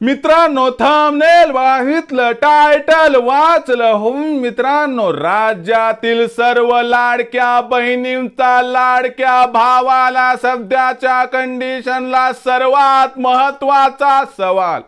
मित्रांनो thumbnail वाहितलं title वाचलं. हो मित्रांनो राज्यातील सर्व लाडक्या बहिणींचा लाडक्या भावाला सध्याच्या कंडिशनला सर्वात महत्त्वाचा सवाल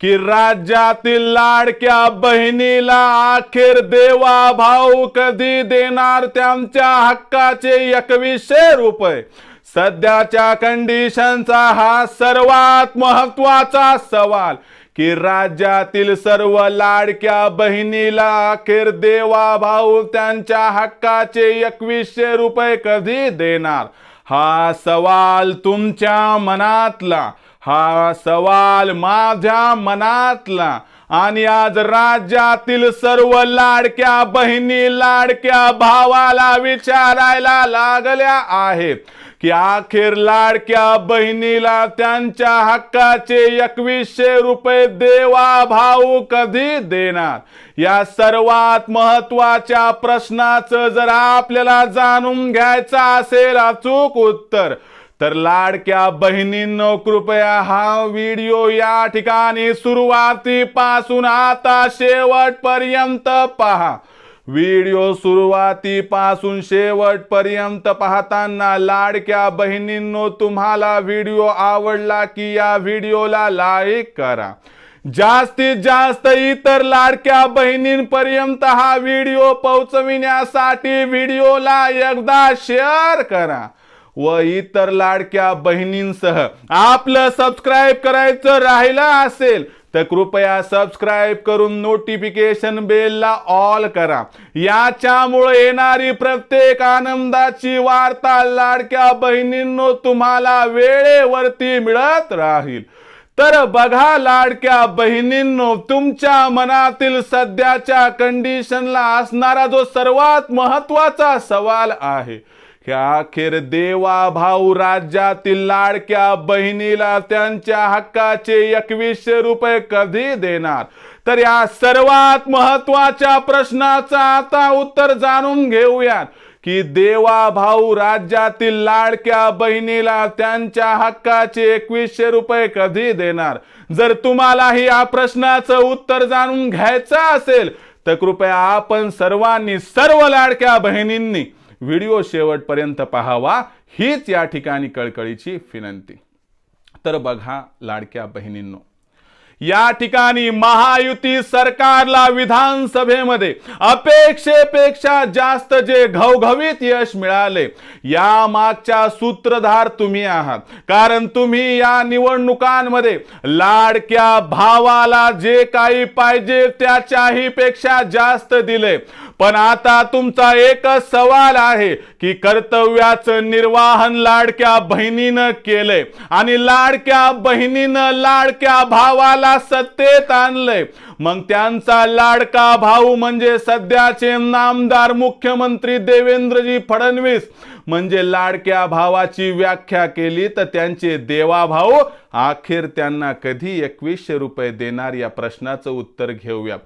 की राज्यातील लाडक्या बहिणीला अखेर देवा भाऊ कधी देणार? त्यांच्या हक्काचे एकवीसशे रुपये. सध्याच्या कंडिशनचा हा सर्वात महत्त्वाचा सवाल. की राज्यातील सर्व लाडक्या बहिणीला अखेर देवा भाऊ त्यांच्या हक्काचे एकवीसशे रुपये कधी देणार? हा सवाल तुमच्या मनातला. हा सवाल माझ्या मनातला. आणि आज राज्यातील सर्व लाडक्या बहिणी लाडक्या भावाला विचारायला लागल्या आहेत की अखेर लाडक्या बहिणीला त्यांच्या हक्काचे एकवीसशे रुपये देवा भाऊ कधी देणार? या सर्वात महत्त्वाच्या प्रश्नाचं जर आपल्याला जाणून घ्यायचं असेल अचूक उत्तर तर लाडक्या बहिणींनो कृपया हा व्हिडिओ या ठिकाणी सुरुवातीपासून आता शेवटपर्यंत पहा. व्हिडिओ सुरुवातीपासून शेवटपर्यंत पाहताना लाडक्या बहिणींनो तुम्हाला व्हिडिओ आवडला की या व्हिडिओला लाईक करा. जास्तीत जास्त इतर लाडक्या बहिणींपर्यंत हा व्हिडिओ पोहोचविण्यासाठी व्हिडिओला एकदा शेअर करा. व इतर लाडक्या बहिणींसह आपलं सबस्क्राईब करायचं राहिलं असेल तर कृपया सबस्क्राईब करून नोटिफिकेशन बेलला ऑल करा. याच्यामुळे येणारी प्रत्येक आनंदाची वार्ता लाडक्या बहिणींनो तुम्हाला वेळेवरती मिळत राहील. तर बघा लाडक्या बहिणींनो तुमच्या मनातील सध्याच्या कंडिशनला असणारा जो सर्वात महत्त्वाचा सवाल आहे अखेर देवा भाऊ राज्यातील लाडक्या बहिणीला त्यांच्या हक्काचे एकवीसशे रुपये कधी देणार? तर या सर्वात महत्त्वाच्या प्रश्नाचं आता उत्तर जाणून घेऊयात. की देवा भाऊ राज्यातील लाडक्या बहिणीला त्यांच्या हक्काचे एकवीसशे रुपये कधी देणार? जर तुम्हालाही या प्रश्नाचं उत्तर जाणून घ्यायचं असेल तर कृपया आपण सर्वांनी सर्व लाडक्या बहिणींनी व्हिडिओ शेवटपर्यंत पाहावा हीच या ठिकाणी कळकळीची विनंती. तर बघा लाडक्या बहिणींनो या ठिकाणी महायुती सरकारला विधानसभेमध्ये अपेक्षेपेक्षा जास्त जे घवघवीत यश मिळाले या मागच्या सूत्रधार तुम्ही आहात. कारण तुम्ही या निवडणुकांमध्ये लाडक्या भावाला जे काही पाहिजे त्याच्याही पेक्षा जास्त दिले. पण आता तुमचा एकच सवाल आहे की कर्तव्याचं निर्वाहन लाडक्या बहिणीनं केलंय आणि लाडक्या बहिणीनं लाडक्या भावाला सत्तेत आणलंय. मग त्यांचा लाडका भाऊ म्हणजे सध्याचे नामदार मुख्यमंत्री देवेंद्रजी फडणवीस. म्हणजे लाडक्या भावाची व्याख्या केली तर त्यांचे देवा भाऊ अखेर त्यांना कधी एकवीसशे रुपये देणार या प्रश्नाचं उत्तर घेऊया.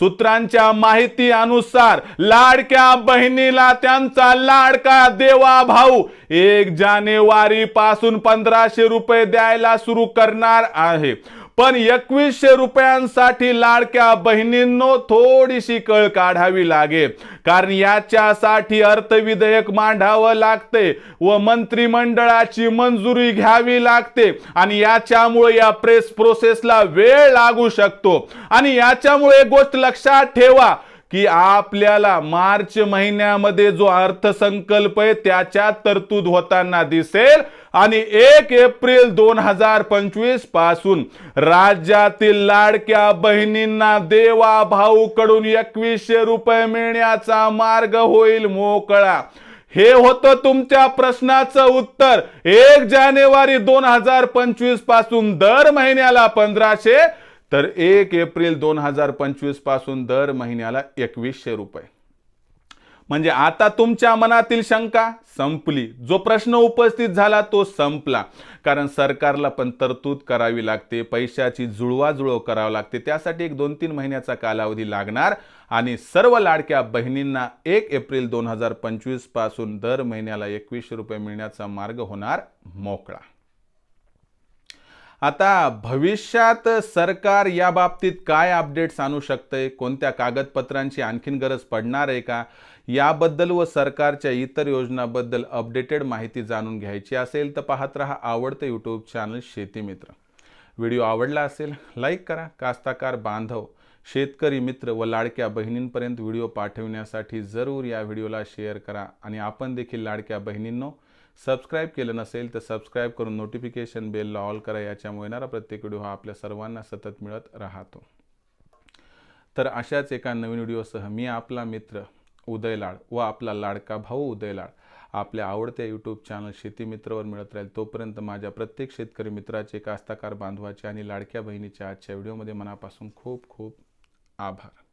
सूत्रांच्या माहिती अनुसार लाडक्या बहिणीला त्यांचा लाडका देवा भाऊ एक जानेवारी पासून पंधराशे रुपये द्यायला सुरू करणार आहे. पण एकवीसशे रुपयांसाठी लाडक्या बहिणींनो थोडीशी कळ काढावी लागेल कारण याच्यासाठी अर्थविधेयक मांडावं लागते व मंत्रिमंडळाची मंजुरी घ्यावी लागते. आणि याच्यामुळे या प्रेस प्रोसेसला वेळ लागू शकतो. आणि याच्यामुळे एक गोष्ट लक्षात ठेवा की आपल्याला मार्च महिन्यामध्ये जो अर्थसंकल्प आहे त्याच्या तरतूद होताना दिसेल. आणि एक एप्रिल दोन हजार पंचवीसपासून राज्यातील लाडक्या बहिणींना देवा भाऊ कडून एकवीसशे रुपये मिळण्याचा मार्ग होईल मोकळा. हे होतं तुमच्या प्रश्नाचं उत्तर. एक जानेवारी दोन हजार पंचवीसपासून दर महिन्याला पंधराशे तर एक एप्रिल दोन हजार पंचवीसपासून दर महिन्याला एकवीसशे रुपये. म्हणजे आता तुमच्या मनातील शंका संपली. जो प्रश्न उपस्थित झाला तो संपला. कारण सरकारला पण तरतूद करावी लागते पैशाची जुळवाजुळव करावी लागते. त्यासाठी एक दोन तीन महिन्याचा कालावधी लागणार. आणि सर्व लाडक्या बहिणींना एक एप्रिल दोन हजार पंचवीसपासून दर महिन्याला एकवीसशे रुपये मिळण्याचा मार्ग होणार मोकळा. आता भविष्यात सरकार या बाबतीत काय अपडेट्स आणू शकते कोणत्या कागदपत्रांची आणखीन गरज पडणार आहे का? याबद्दल व सरकारच्या इतर योजनाबद्दल अपडेटेड माहिती जाणून घ्यायची असेल तर पाहत रहा आवडतं यूट्यूब चॅनल शेती मित्र. व्हिडिओ आवडला असेल लाईक करा. कास्ताकार बांधव शेतकरी मित्र व लाडक्या बहिणींपर्यंत व्हिडिओ पाठविण्यासाठी जरूर या व्हिडिओला शेअर करा. आणि आपण देखील लाडक्या बहिणींनो सबस्क्राईब केलं नसेल तर सबस्क्राईब करून नोटिफिकेशन बेलला ऑल करा. याच्यामुळे येणारा प्रत्येक व्हिडिओ हा आपल्या सर्वांना सतत मिळत राहतो. तर अशाच एका नवीन व्हिडिओसह मी आपला मित्र उदय लाड व आपला लाडका भाऊ उदय लाड आपल्या आवडत्या यूट्यूब चॅनल शेती मित्रवर मिळत राहील. तोपर्यंत माझ्या प्रत्येक शेतकरी मित्राचे कास्ताकार बांधवाचे आणि लाडक्या बहिणीच्या आजच्या व्हिडिओमध्ये मनापासून खूप खूप आभार.